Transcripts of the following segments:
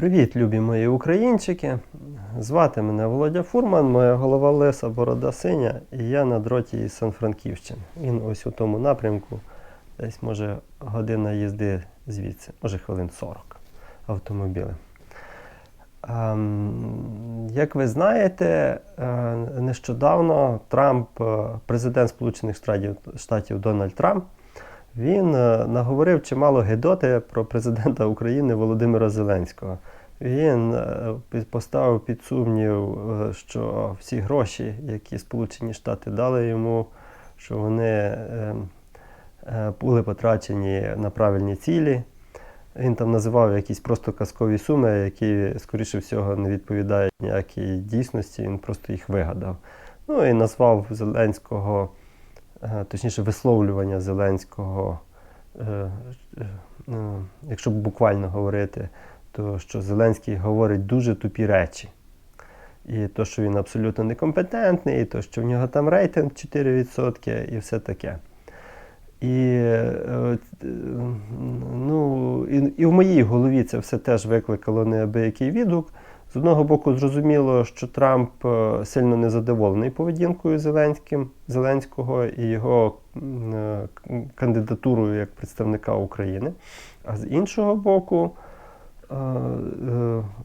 Привіт, любі мої українчики. Звати мене Володя Фурман, моя голова лиса, борода синя, і я на дроті із Сан-Франківщини. Він ось у тому напрямку, десь може година їзди звідси, може хвилин 40 автомобілем. Ем, Як ви знаєте, е, нещодавно Трамп, е, президент Сполучених Штатів Дональд Трамп, він е, наговорив чимало гидоти про президента України Володимира Зеленського. Він е, поставив під сумнів, е, що всі гроші, які Сполучені Штати дали йому, що вони е, е, були потрачені на правильні цілі. Він там називав якісь просто казкові суми, які, скоріше всього, не відповідають ніякій дійсності, він просто їх вигадав. Ну і назвав Зеленського, точніше, висловлювання Зеленського, е, е, якщо буквально говорити, то що Зеленський говорить дуже тупі речі. І то, що він абсолютно некомпетентний, і то, що в нього там рейтинг 4% і все таке. І, е, е, ну, і, і в моїй голові це все теж викликало неабиякий відгук. З одного боку, зрозуміло, що Трамп е, сильно незадоволений поведінкою Зеленським, Зеленського і його е, кандидатурою як представника України. А з іншого боку, е,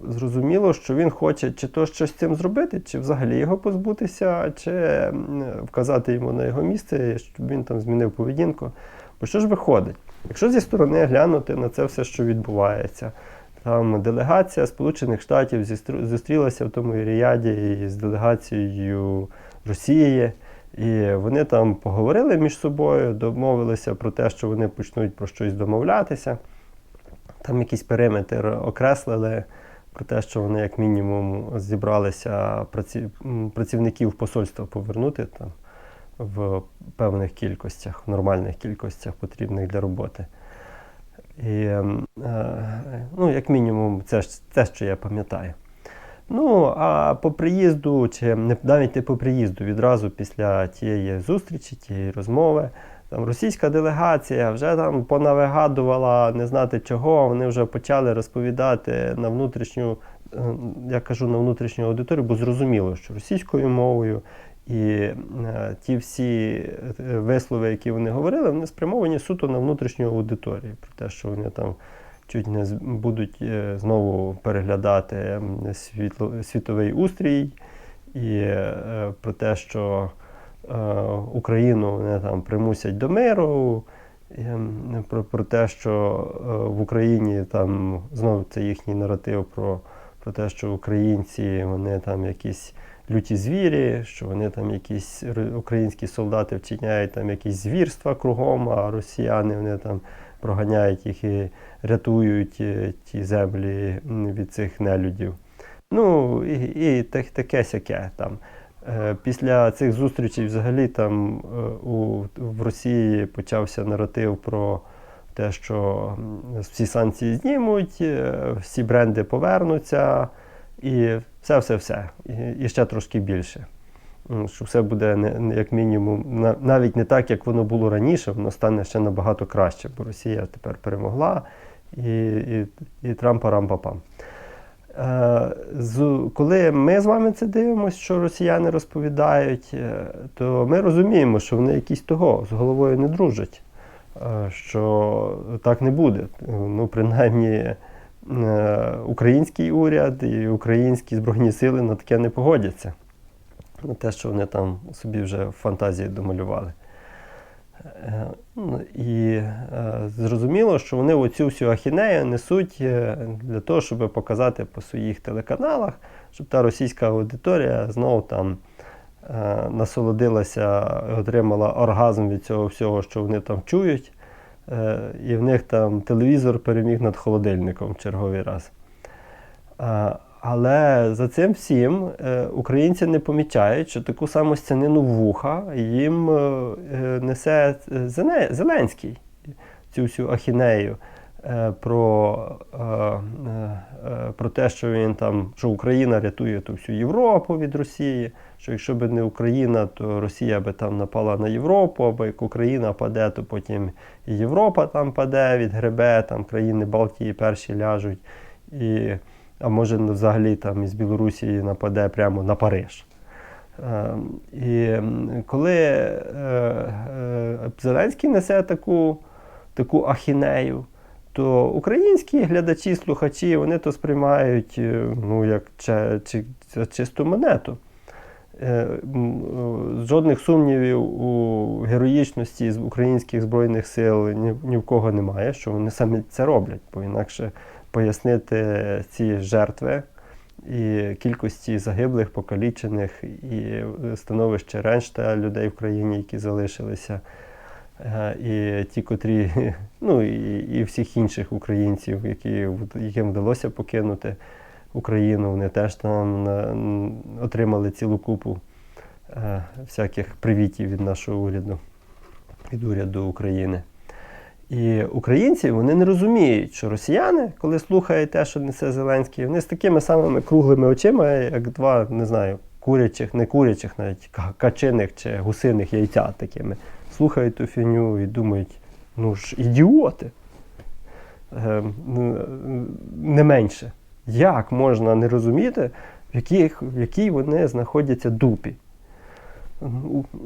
зрозуміло, що він хоче чи то щось з цим зробити, чи взагалі його позбутися, чи вказати йому на його місце, щоб він там змінив поведінку. Бо що ж виходить? Якщо зі сторони глянути на це все, що відбувається, там делегація Сполучених Штатів зустрілася в тому Ріяді із делегацією Росії. І вони там поговорили між собою, домовилися про те, що вони почнуть про щось домовлятися. Там якийсь периметр окреслили про те, що вони, як мінімум, зібралися працівників посольства повернути там в певних кількостях, в нормальних кількостях, потрібних для роботи. І, ем, е, ну, як мінімум, це ж те, що я пам'ятаю. Ну, а по приїзду, чи навіть не по приїзду, відразу після тієї зустрічі, тієї розмови, там російська делегація вже там понавигадувала не знати чого. Вони вже почали розповідати на внутрішню, е, я кажу на внутрішню аудиторію, бо зрозуміло, що російською мовою і е, ті всі е, вислови, які вони говорили, вони спрямовані суто на внутрішню аудиторію, про те, що вони там чуть не будуть е, знову переглядати світло, світовий устрій, і про те, що Україну вони там примусять до миру, про, про те, що в Україні там знову це їхній наратив про, про те, що українці вони там якісь люті звірі, що вони там якісь українські солдати вчиняють там якісь звірства кругом, а росіяни вони там проганяють їх і рятують е, ті землі від цих нелюдів. Ну і, і таке сяке там. Е, Після цих зустрічей взагалі там е, у, в Росії почався наратив про те, що всі санкції знімуть, всі бренди повернуться, і все-все-все. І, ще трошки більше. Що все буде як мінімум, навіть не так, як воно було раніше, воно стане ще набагато краще, бо Росія тепер перемогла і, і, і трампа-рампа-пам. Е, коли ми з вами це дивимося, що росіяни розповідають, е, то ми розуміємо, що вони якісь того з головою не дружать, е, що так не буде. Ну, принаймні, український уряд і українські збройні сили на таке не погодяться. На те, що вони там собі вже в фантазії домалювали. Е, ну, І е, зрозуміло, що вони оцю всю ахінею несуть е, для того, щоб показати по своїх телеканалах, щоб та російська аудиторія знову там е, насолодилася, отримала оргазм від цього всього, що вони там чують. Е, І в них там телевізор переміг над холодильником в черговий раз. Але за цим всім е, українці не помічають, що таку саму стянину вуха їм е, е, несе е, Зеленський цю всю ахінею е, про, е, е, е, про те, що він там, що Україна рятує ту всю Європу від Росії, що якщо б не Україна, то Росія би там напала на Європу, або як Україна паде, то потім і Європа там паде, від гребе, там країни Балтії перші ляжуть. І а може ну, взагалі там із Білорусі нападе прямо на Париж. Е, І коли е, е, Зеленський несе таку, таку ахінею, то українські глядачі, слухачі, вони то сприймають е, ну, як чи, чи, чисту монету. Е, е, Жодних сумнівів у героїчності українських збройних сил ні, в кого немає, що вони самі це роблять, бо інакше пояснити ці жертви і кількості загиблих, покалічених, і становище решта людей в країні, які залишилися, е, і ті, котрі, ну і, і всіх інших українців, які, яким вдалося покинути Україну, вони теж там отримали цілу купу е, всяких привітів від нашого уряду, від уряду України. І українці вони не розуміють, що росіяни, коли слухають те, що несе Зеленський, вони з такими самими круглими очима, як два, не знаю, курячих, не курячих, навіть ка- качиних чи гусиних яйця такими, слухають ту фігню і думають, ну ж ідіоти. Е, ну, не менше. Як можна не розуміти, в, яких, в якій вони знаходяться дупі?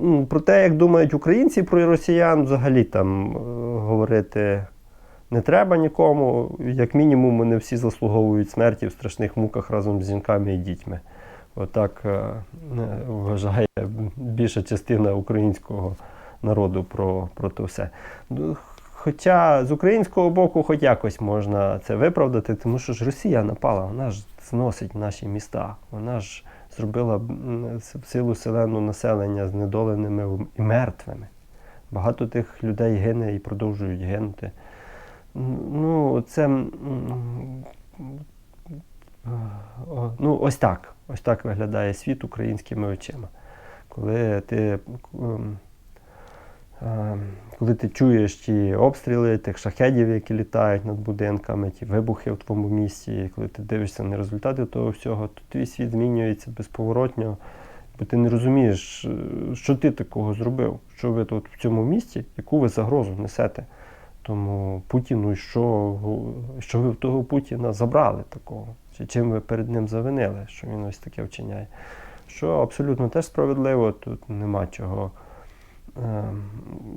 Ну, Про те, як думають українці про росіян, взагалі там е, говорити не треба нікому. Як мінімум, вони всі заслуговують смерті в страшних муках разом з жінками і дітьми. Отак е, вважає більша частина українського народу про, про те все. Ну, Хоча з українського боку, хоч якось можна це виправдати, тому що ж Росія напала, вона ж зносить наші міста, вона ж зробила силу селену населення знедоленими і мертвими. Багато тих людей гине і продовжують гинути. Ну, це ну, ось так. Ось так виглядає світ українськими очима. Коли ти, коли ти чуєш ті обстріли тих шахедів, які літають над будинками, ті вибухи в твоєму місті, коли ти дивишся на результати того всього, то твій світ змінюється безповоротньо, бо ти не розумієш, е, що ти такого зробив, що ви тут в цьому місті, яку ви загрозу несете. Тому Путіну, що, що ви в того Путіна забрали такого? Чи чим ви перед ним завинили, що він ось таке вчиняє? Що абсолютно теж справедливо, тут нема чого е,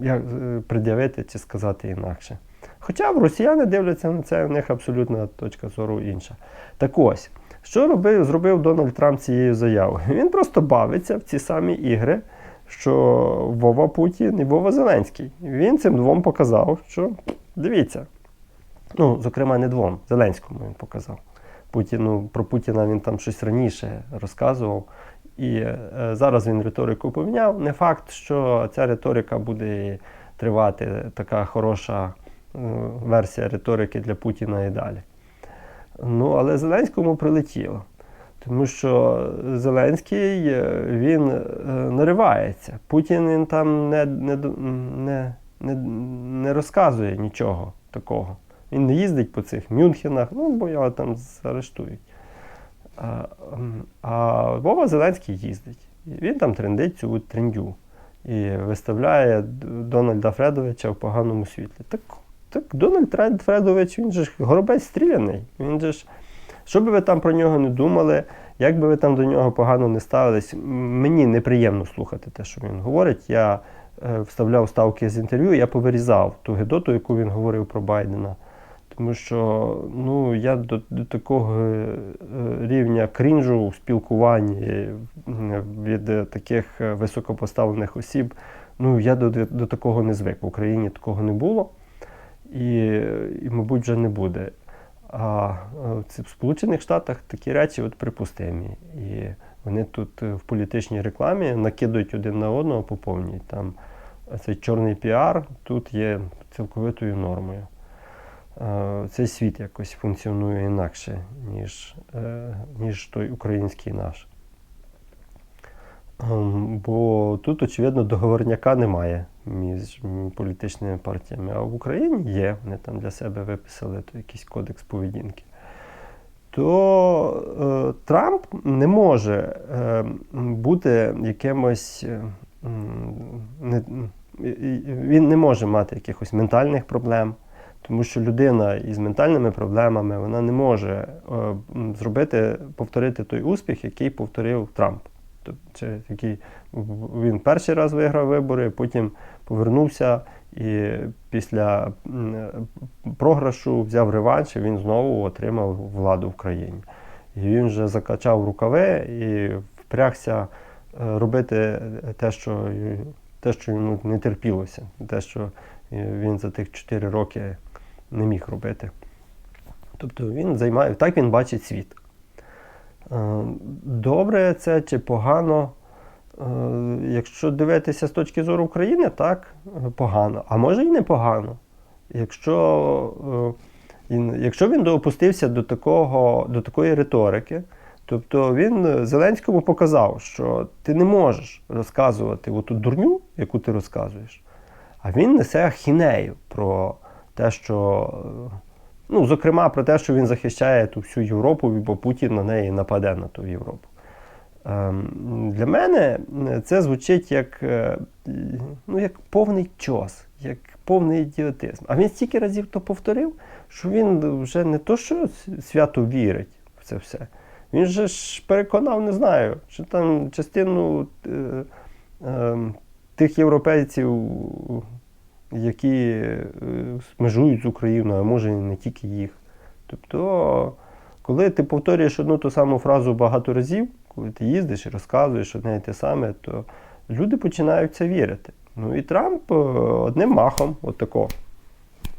як, е, пред'явити чи сказати інакше. Хоча росіяни дивляться на це, у них абсолютна точка зору інша. Так ось, що робив, зробив Дональд Трамп цією заявою? Він просто бавиться в ці самі ігри, що Вова Путін і Вова Зеленський. Він цим двом показав, що дивіться. Ну, зокрема, не двом, Зеленському він показав. Путіну, про Путіна він там щось раніше розказував. І е, зараз він риторику поміняв. Не факт, що ця риторика буде тривати, така хороша е, версія риторики для Путіна і далі. Ну, але Зеленському прилетіло. Тому що Зеленський е, він наривається. Путін він там не, не, не, не, не розказує нічого такого. Він не їздить по цих Мюнхенах, ну бо його там заарештують. А, а Вова Зеленський їздить. Він там трендить цю трендю. І виставляє Дональда Фредовича в поганому світлі. Так, так Дональд Фредович, він же ж горобець стріляний. Він же ж, що би ви там про нього не думали, як би ви там до нього погано не ставились, мені неприємно слухати те, що він говорить. Я е, вставляв ставки з інтерв'ю, я повирізав ту гидоту, яку він говорив про Байдена. Тому що ну, я до, до такого е, рівня крінжу у спілкуванні е, від таких е, високопоставлених осіб, ну, я до, до такого не звик. В Україні такого не було і, і мабуть, вже не буде. А в Сполучених Штатах такі речі от припустимі. І вони тут в політичній рекламі накидують один на одного по повній. Цей чорний піар тут є цілковитою нормою. Е, Цей світ якось функціонує інакше, ніж, е, ніж той український наш. Ем, Бо тут, очевидно, договорняка немає між політичними партіями. А в Україні є, вони там для себе виписали то якийсь кодекс поведінки. То е, Трамп не може е, бути якимось. е, не, він не може мати якихось ментальних проблем. Тому що людина із ментальними проблемами вона не може е, зробити, повторити той успіх, який повторив Трамп. Тобто, який він перший раз виграв вибори, потім повернувся і після м, програшу взяв реванш, і він знову отримав владу в країні. І він вже закачав рукави і впрягся е, робити те, що, те, що йому не терпілося, те, що е, він за тих 4 роки не міг робити. Тобто він займає, так він бачить світ. Е, Добре це чи погано? Е, Якщо дивитися з точки зору України, так, погано. А може і не погано. Якщо, е, якщо він допустився до, такого, до такої риторики, тобто він Зеленському показав, що ти не можеш розказувати оту дурню, яку ти розказуєш, а він несе ахінею про те, що, ну, зокрема, про те, що він захищає ту всю Європу, бо Путін на неї нападе на ту Європу. Ем, Для мене це звучить як, е, ну, як повний чос, як повний ідіотизм. А він стільки разів то повторив, що він вже не то, що свято вірить в це все. Він же ж переконав, не знаю, що там частину е, е, тих європейців, які е, межують з Україною, а може і не тільки їх. Тобто, коли ти повторюєш одну ту саму фразу багато разів, коли ти їздиш і розказуєш одне і те саме, то люди починають це вірити. Ну і Трамп е, одним махом, отако.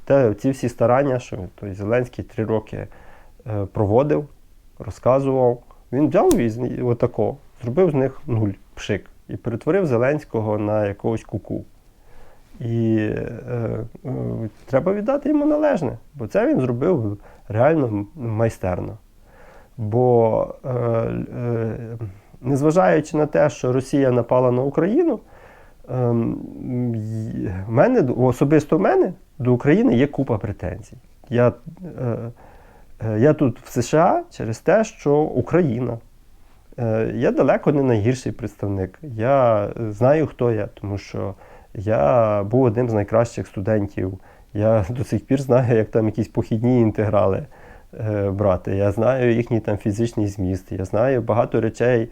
Те, ці всі старання, що той Зеленський три роки е, проводив, розказував, він взяв отако, зробив з них нуль пшик і перетворив Зеленського на якогось куку. І е, е, треба віддати йому належне, бо це він зробив реально майстерно. Бо, е, е, незважаючи на те, що Росія напала на Україну, й- мене, особисто в мене до України є купа претензій. Я, е, е, я тут в США через те, що Україна. Е, Я далеко не найгірший представник. Я знаю, хто я, тому що я був одним з найкращих студентів. Я до сих пір знаю, як там якісь похідні інтеграли е, брати. Я знаю їхній там фізичний зміст. Я знаю багато речей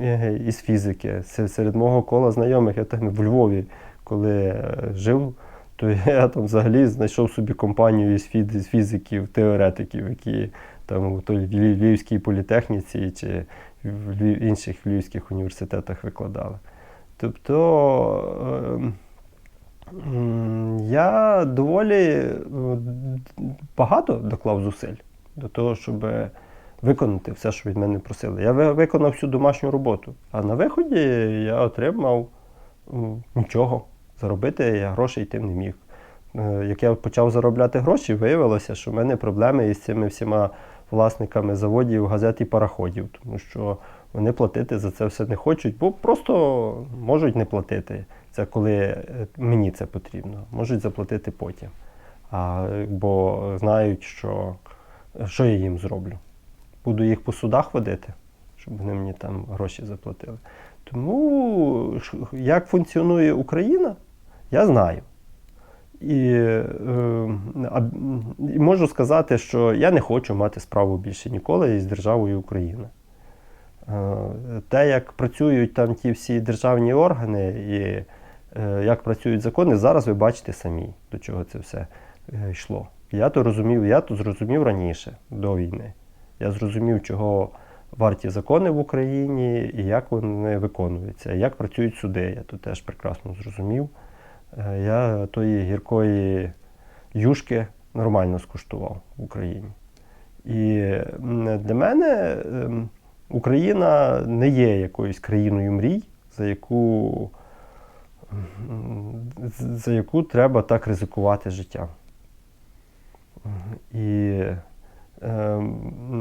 е, із фізики. Серед мого кола знайомих, я там в Львові, коли е, жив, то я там взагалі знайшов собі компанію із фізиків, теоретиків, які там у Львівській політехніці чи в інших львівських університетах викладали. Тобто ем, я доволі е, багато доклав зусиль до того, щоб виконати все, що від мене просили. Я виконав всю домашню роботу, а на виході я отримав нічого. Заробити я грошей тим не міг. Е, Як я почав заробляти гроші, виявилося, що в мене проблеми із цими всіма власниками заводів, газет і пароходів, тому що вони платити за це все не хочуть, бо просто можуть не платити. Це коли е, мені це потрібно, можуть заплатити потім. А, бо знають, що, що я їм зроблю. Буду їх по судах водити, щоб вони мені там гроші заплатили. Тому як функціонує Україна, я знаю. І, е, і можу сказати, що я не хочу мати справу більше ніколи із державою Україна. Е, Те, як працюють там ті всі державні органи і е, як працюють закони, зараз ви бачите самі, до чого це все йшло. Я то розумів, я то зрозумів раніше, до війни. Я зрозумів, чого варті закони в Україні і як вони виконуються, як працюють суди. Я то теж прекрасно зрозумів. Е, Я тої гіркої юшки нормально скуштував в Україні. І для мене ем, Україна не є якоюсь країною мрій, за яку, за яку треба так ризикувати життям. І в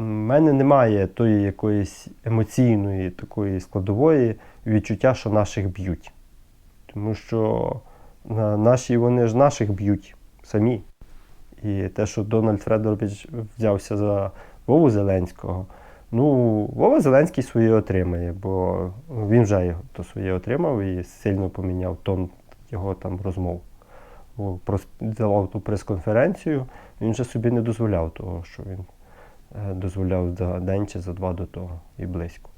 мене немає тої якоїсь емоційної такої складової відчуття, що наших б'ють. Тому що наші вони ж наших б'ють самі. І те, що Дональд Фредорович взявся за Вову Зеленського, ну, Вова Зеленський своє отримає, бо він вже то своє отримав і сильно поміняв тон його там розмов. давав ту прес-конференцію, він же собі не дозволяв того, що він е, дозволяв за день чи за два до того і близько.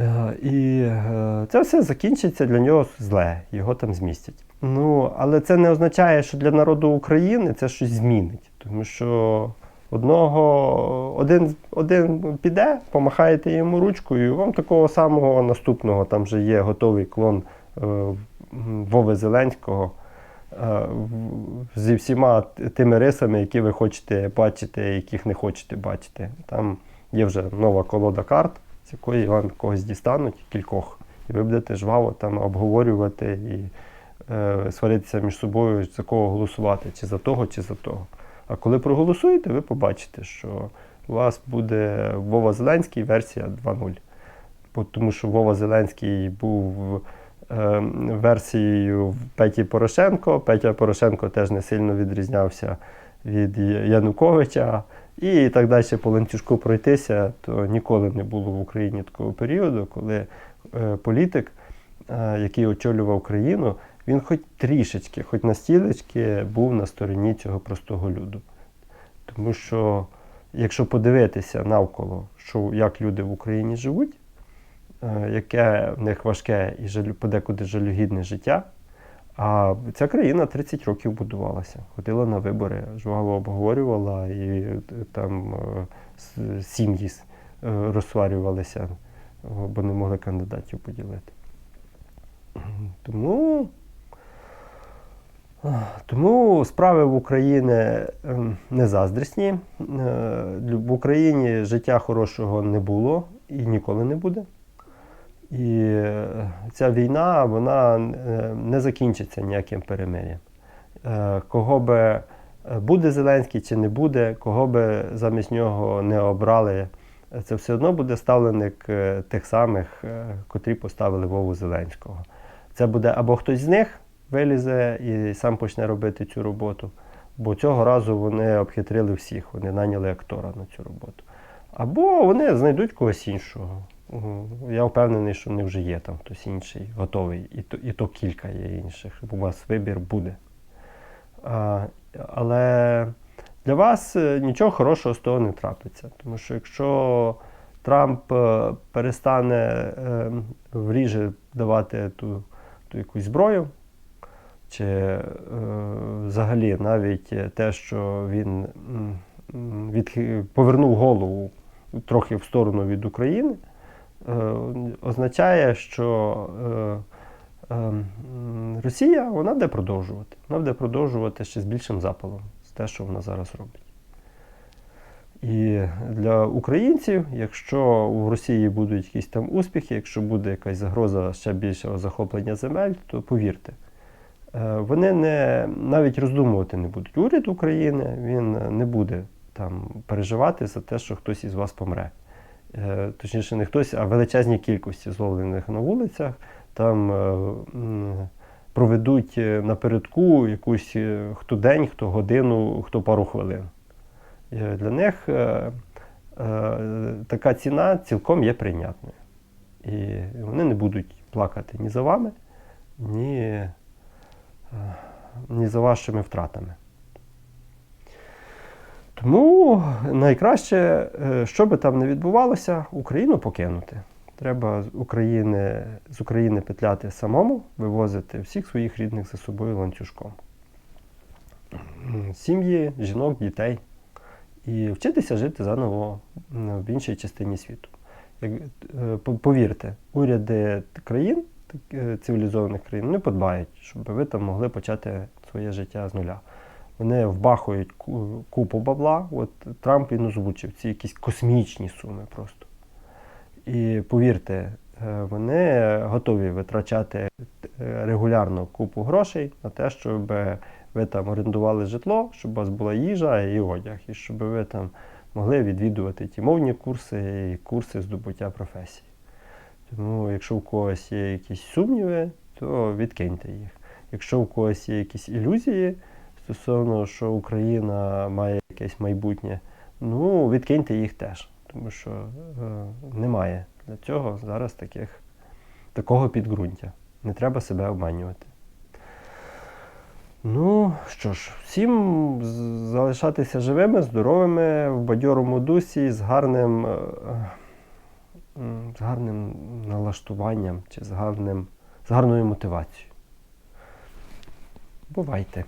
Е, І е, це все закінчиться для нього зле, його там змістять. Ну, але це не означає, що для народу України це щось змінить. Тому що одного, один, один піде, помахаєте йому ручкою, і вам такого самого наступного, там вже є готовий клон е, Вови Зеленського зі всіма тими рисами, які ви хочете бачити, яких не хочете бачити. Там є вже нова колода карт, з якої вам когось дістануть, кількох. І ви будете жваво там обговорювати і е, сваритися між собою, за кого голосувати, чи за того, чи за того. А коли проголосуєте, ви побачите, що у вас буде Вова Зеленський версія 2.0. Бо Тому що Вова Зеленський був е, версією Петі Порошенко. Петя Порошенко теж не сильно відрізнявся від Януковича. І так далі по ланцюжку пройтися, то ніколи не було в Україні такого періоду, коли е, політик, е, який очолював країну, він хоч трішечки, хоч на стілечки був на стороні цього простого люду. Тому що, якщо подивитися навколо, що, як люди в Україні живуть, е, яке в них важке і жалю, подекуди жалюгідне життя, а ця країна 30 років будувалася, ходила на вибори, жваво обговорювала, і е, там е, сім'ї е, розсварювалися, бо не могли кандидатів поділити. Тому, тому справи в Україні ем, не заздрісні. В Україні життя хорошого не було і ніколи не буде. І ця війна вона е, не закінчиться ніяким перемир'ям. Е, Кого би е, буде Зеленський чи не буде, кого би замість нього не обрали, це все одно буде ставленик тих самих, котрі поставили Вову Зеленського. Це буде або хтось з них вилізе і сам почне робити цю роботу, бо цього разу вони обхитрили всіх, вони наняли актора на цю роботу. Або вони знайдуть когось іншого. Я впевнений, що не вже є там хтось інший, готовий, і то, і то кілька є інших. У вас вибір буде. А, але для вас е, нічого хорошого з того не трапиться. Тому що якщо Трамп е, перестане е, вріже давати ту, ту якусь зброю, чи е, взагалі навіть те, що він м, повернув голову трохи в сторону від України, означає, що е, е, Росія вона буде продовжувати. Вона буде продовжувати ще з більшим запалом з те, що вона зараз робить. І для українців, якщо в Росії будуть якісь там успіхи, якщо буде якась загроза ще більшого захоплення земель, то повірте, е, вони не, навіть роздумувати не будуть. Уряд України він не буде там переживати за те, що хтось із вас помре. Е, Точніше, не хтось, а величезні кількості зловлених на вулицях там е, проведуть е, напередку якусь хто день, хто годину, хто пару хвилин. Для них така ціна цілком є прийнятною. І вони не будуть плакати ні за вами, ні, ні за вашими втратами. Тому найкраще, е, що би там не відбувалося, Україну покинути. Треба з України, з України петляти самому, вивозити всіх своїх рідних за собою ланцюжком. Сім'ї, жінок, дітей. І вчитися жити заново в іншій частині світу. Е, повірте, уряди країн, е, цивілізованих країн, не подбають, щоб ви там могли почати своє життя з нуля. Вони вбахують купу бабла. От Трамп він озвучив ці якісь космічні суми просто. І повірте, е, вони готові витрачати е, регулярно купу грошей на те, щоб ви там орендували житло, щоб у вас була їжа і одяг, і щоб ви там могли відвідувати ті мовні курси і курси здобуття професії. Тому, якщо у когось є якісь сумніви, то відкиньте їх. Якщо у когось є якісь ілюзії стосовно, що Україна має якесь майбутнє, ну відкиньте їх теж, тому що е, немає для цього зараз таких, такого підґрунтя. Не треба себе обманювати. Ну що ж, всім залишатися живими, здоровими, в бадьорому дусі, з гарним, е, з гарним налаштуванням чи з, гарним, з гарною мотивацією. Бувайте!